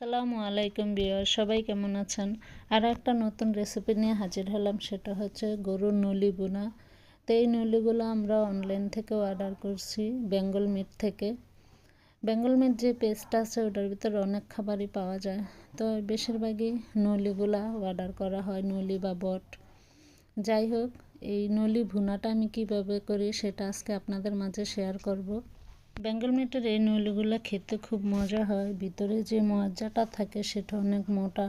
আসসালামু আলাইকুম বিয়ার সবাই কেমন আছেন? আর একটা নতুন রেসিপি নিয়ে হাজির হলাম, সেটা হচ্ছে গরুর নলি বোনা তো এই নলিগুলো আমরা অনলাইন থেকে অর্ডার করছি, বেঙ্গল মিট থেকে। বেঙ্গল মিট যে পেস্টটা আছে, ওটার ভিতরে অনেক খাবারই পাওয়া যায়। তো বেশিরভাগই নলিগুলা অর্ডার করা হয়, নলি বা বট। যাই হোক, এই নলি ভুনাটা আমি কীভাবে করি, সেটা আজকে আপনাদের মাঝে শেয়ার করব। বেঙ্গল মিটের এই নইলগুলো খেতে খুব মজা হয়। ভিতরে যে মজাটা থাকে সেটা অনেক মোটা।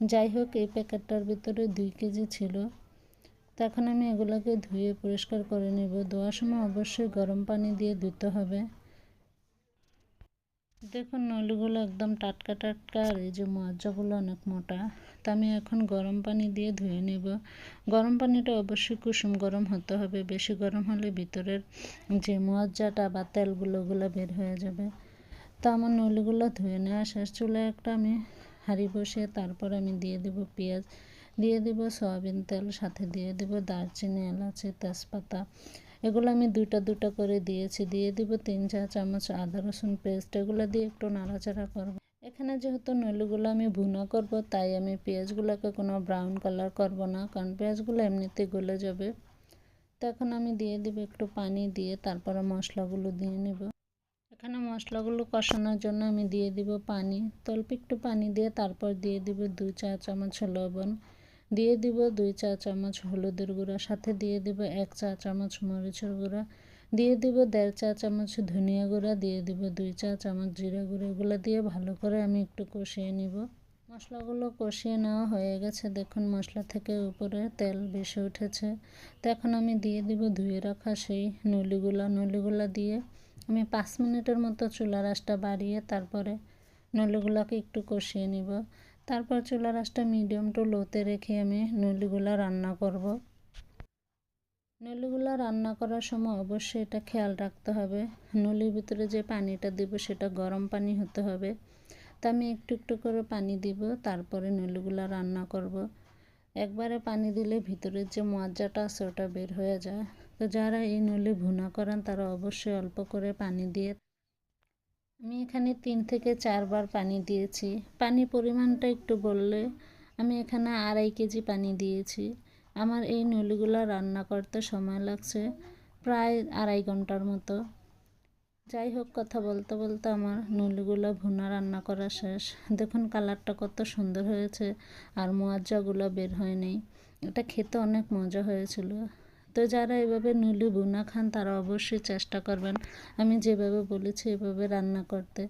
যাই হোক, এই প্যাকেটটার ভিতরে দুই কেজি ছিল। তো এখন আমি এগুলোকে ধুয়ে পরিষ্কার করে নেব। ধোয়ার সময় অবশ্যই গরম পানি দিয়ে ধুতে হবে। দেখুন, নলগুলো একদম টাটকা টাটকা আর এই যে মজ্জাগুলো অনেক মোটা। তা আমি এখন গরম পানি দিয়ে ধুয়ে নেব। গরম পানিটা অবশ্যই কুসুম গরম হতে হবে। বেশি গরম হলে ভিতরের যে মজ্জাটা বা তেলগুলো ওগুলো বের হয়ে যাবে। তা আমার নলগুলো ধুয়ে নেওয়া শেষ। চুলে একটা আমি হাঁড়ি বসিয়ে তারপর আমি দিয়ে দেব পেঁয়াজ। দিয়ে দেব সয়াবিন তেল, সাথে দিয়ে দেব দারচিনি, এলাচি, তেজপাতা। এগুলো আমি দুটা দুটা করে দিয়েছি। দিয়ে দিব তিন চা চামচ আদা রসুন পেস্ট। এগুলো দিয়ে একটু নাড়াচাড়া করব। এখানে যেহেতু নলুগুলো আমি ভুনা করব, তাই আমি পেঁয়াজগুলোকে কোনো ব্রাউন কালার করব না, কারণ পেঁয়াজগুলো এমনিতে গলে যাবে। তো এখন আমি দিয়ে দিব একটু পানি দিয়ে তারপরে মশলাগুলো দিয়ে নেব। এখানে মশলাগুলো কষানোর জন্য আমি দিয়ে দিব পানি। তল্প একটু পানি দিয়ে তারপর দিয়ে দিব দুই চা চামচ লবণ। দিয়ে দিব দুই চা চামচ হলুদের গুঁড়া, সাথে দিয়ে দিব এক চা চামচ মরিচের গুঁড়া, দিয়ে দিব দেড় চা চামচ ধনিয়া গুঁড়া, দিয়ে দিব দুই চা চামচ জিরা গুঁড়ো। এগুলো দিয়ে ভালো করে আমি একটু কষিয়ে নিব। মশলাগুলো কষিয়ে নেওয়া হয়ে গেছে। দেখুন মশলা থেকে উপরে তেল বেশি উঠেছে। তো এখন আমি দিয়ে দিব ধুয়ে রাখা সেই নলিগুলা। নলিগুলা দিয়ে আমি পাঁচ মিনিটের মতো চুলা রাসটা বাড়িয়ে তারপরে নলিগুলাকে একটু কষিয়ে নিব। তারপর চুলার আঁচটা মিডিয়াম টু লোতে রেখে আমি নলিগুলা রান্না করব। নলিগুলা রান্না করার সময় অবশ্যই এটা খেয়াল রাখতে হবে। নলির ভিতরে যে পানিটা দিব সেটা গরম পানি হতে হবে। তা আমি একটু একটু করে পানি দিব, তারপরে নলিগুলা রান্না করব। একবারে পানি দিলে ভিতরের যে মজ্জাটা আছে ওটা বের হয়ে যায়। তো যারা এই নলি ভুনা করেন তারা অবশ্যই অল্প করে পানি দিয়ে আমি এখানে তিন থেকে চারবার পানি দিয়েছি। পানি পরিমাণটা একটু বললে, আমি এখানে আড়াই কেজি পানি দিয়েছি। আমার এই নলিগুলো রান্না করতে সময় লাগছে প্রায় আড়াই ঘণ্টার মতো। যাই হোক, কথা বলতে বলতে আমার নলিগুলো ভুনা রান্না করা শেষ। দেখুন, কালারটা কত সুন্দর হয়েছে আর মোয়াজ্জাগুলো বের হয়নি। এটা খেতে অনেক মজা হয়েছিল। তো যারা এভাবে নুলি বুনা খান, তারা অবশ্যই চেষ্টা করবেন। আমি যেভাবে বলেছি, এভাবে রান্না করতে।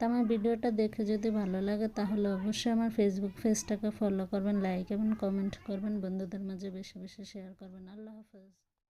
তো আমার ভিডিওটা দেখে যদি ভালো লাগে, তাহলে অবশ্যই আমার ফেসবুক পেজটাকে ফলো করবেন লাইক এবং কমেন্ট করবেন। বন্ধুদের মাঝে বেশি বেশি শেয়ার করবেন। আল্লাহ হাফেজ।